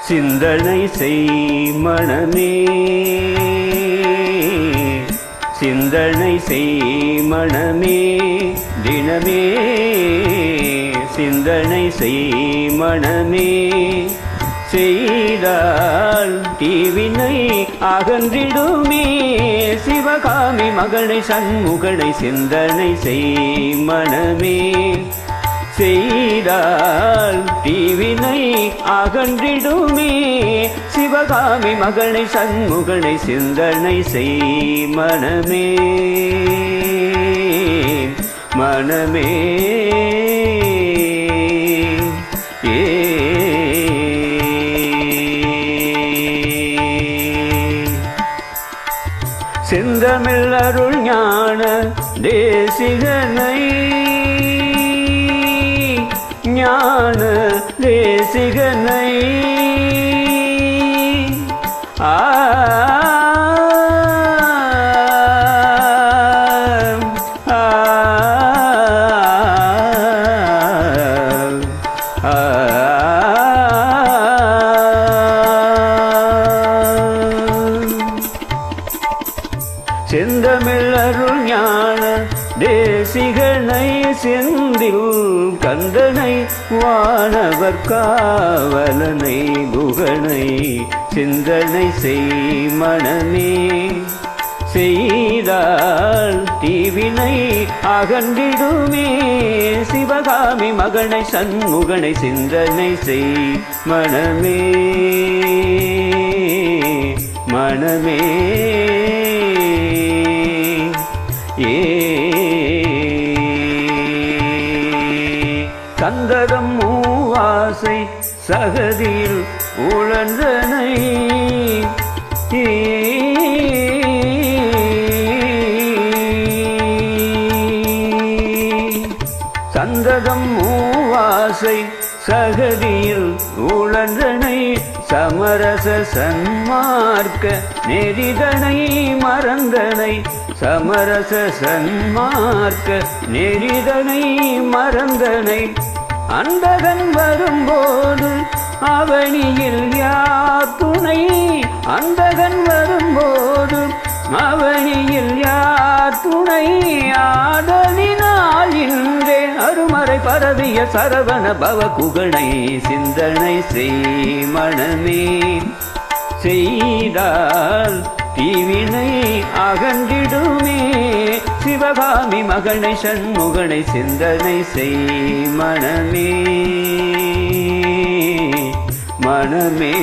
சிந்தனை செய் மனமே. சிந்தனை செய் மனமே. தினமே சிந்தனை செய் மனமே. செய்தால் தீவினை அகன்றிடுமே. சிவகாமி மகளை சண்முகனை சிந்தனை செய் மனமே. செய்தால் தீவினை அகன்றிடுமே. சிவகாமி மகளை சண்முகனை சிந்தனை செய் மனமே. மனமே. ஏ. செந்தமிழ் அருள் ஞான தேசிகனை ஞான தேசிகனை ஆ. செந்தமிழ் அருள் ஞான தேசிகனை செந்தில் கந்தனை வானவர் காவலனை குகனை சிந்தனை செய் மனமே. செய்தால் தீவினை அகன்றிடுமே. சிவகாமி மகனை சண்முகனை சிந்தனை செய் மனமே. மனமே. ஏ கந்தரம் மூவாசை சகதியில் உழன்றனை. சந்ததம் மூவாசை சகதியில் உழன்றனை. சமரச சன்மார்க்க நெறிதனை மறந்தனை. சமரச சன்மார்க்க நெறிதனை மறந்தனை. அந்தகன் வரும்போது அவனியில் யார் துணை? அந்தகன் வரும்போது அவனியில் யார் துணை? ஆதலினால் இன்றே அருமறை பரவிய சரவண பவ குகணை சிந்தனை செய் மனமே செய்தால் தீவினை அகன்றிடுமே. சிவகாமி மகனை சண்முகனை சிந்தனை செய் மனமே மனமே